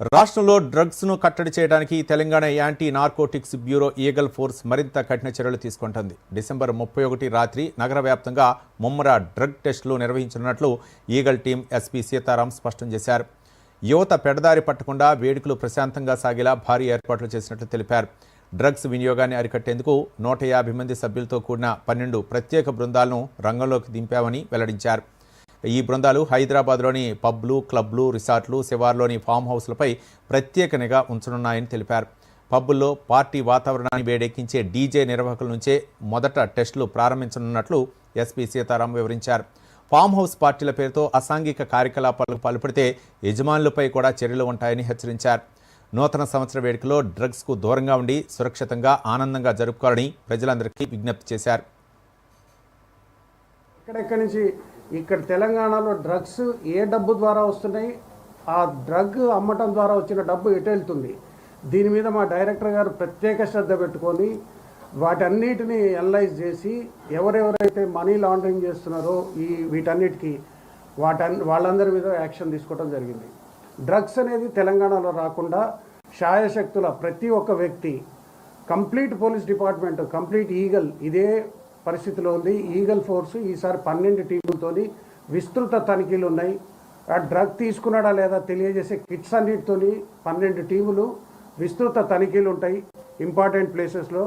రాష్ట్రంలో డ్రగ్స్ను కట్టడి చేయడానికి Telangana anti narcotics bureau Eagle force మరింత కఠిన చర్యలు తీసుకుంటుంది. డిసెంబర్ ముప్పై ఒకటి రాత్రి నగర వ్యాప్తంగా ముమ్మర డ్రగ్ టెస్టులు నిర్వహించనున్నట్లు ఈగల్ టీం ఎస్పీ సీతారాం స్పష్టం చేశారు. యువత పెడదారి పట్టకుండా వేడుకలు ప్రశాంతంగా సాగేలా భారీ ఏర్పాట్లు చేసినట్లు తెలిపారు. డ్రగ్స్ వినియోగాన్ని అరికట్టేందుకు నూట యాభై మంది సభ్యులతో కూడిన పన్నెండు ప్రత్యేక బృందాలను రంగంలోకి దింపామని వెల్లడించారు. ఈ బృందాలు హైదరాబాద్లోని పబ్లు క్లబ్లు రిసార్ట్లు శివార్లోని ఫామ్ హౌస్లపై ప్రత్యేక నిఘా ఉంచనున్నాయని తెలిపారు. పబ్బుల్లో పార్టీ వాతావరణాన్ని వేడెక్కించే డీజే నిర్వాహకుల నుంచే మొదట టెస్టులు ప్రారంభించనున్నట్లు ఎస్పీ సీతారాం వివరించారు. ఫామ్ హౌస్ పార్టీల పేరుతో అసాంఘిక కార్యకలాపాలకు పాల్పడితే యజమానులపై కూడా చర్యలు ఉంటాయని హెచ్చరించారు. నూతన సంవత్సర వేడుకలో డ్రగ్స్కు దూరంగా ఉండి సురక్షితంగా ఆనందంగా జరుపుకోవాలని ప్రజలందరికీ విజ్ఞప్తి చేశారు. ఎక్కడెక్కడి నుంచి ఇక్కడ తెలంగాణలో డ్రగ్స్ ఏ డబ్బు ద్వారా వస్తున్నాయి ఆ డ్రగ్ అమ్మటం ద్వారా వచ్చిన డబ్బు ఎటు వెళ్తుంది? దీని మీద మా డైరెక్టర్ గారు ప్రత్యేక శ్రద్ధ పెట్టుకొని వాటన్నిటిని అనలైజ్ చేసి ఎవరెవరైతే మనీ లాండరింగ్ చేస్తున్నారో ఈ వీటన్నిటికీ వాటన్ వాళ్ళందరి మీద యాక్షన్ తీసుకోవడం జరిగింది. డ్రగ్స్ అనేది తెలంగాణలో రాకుండా శాయశక్తుల ప్రతి ఒక్క వ్యక్తి complete police department complete Eagle ఇదే పరిస్థితిలో ఉంది. ఈగల్ ఫోర్స్ ఈసారి పన్నెండు టీములతోని విస్తృత తనిఖీలు ఉన్నాయి. ఆ డ్రగ్ తీసుకున్నాడా లేదా తెలియజేసే కిట్స్ అన్నిటితోని పన్నెండు టీములు విస్తృత తనిఖీలు ఉంటాయి ఇంపార్టెంట్ ప్లేసెస్లో.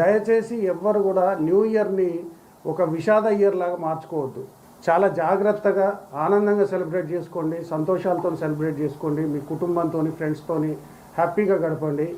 దయచేసి ఎవ్వరు కూడా న్యూ ఇయర్ని ఒక విషాద ఇయర్ లాగా మార్చుకోవద్దు. చాలా జాగ్రత్తగా ఆనందంగా సెలబ్రేట్ చేసుకోండి సంతోషాలతో సెలబ్రేట్ చేసుకోండి మీ కుటుంబంతో ఫ్రెండ్స్తో హ్యాపీగా గడపండి.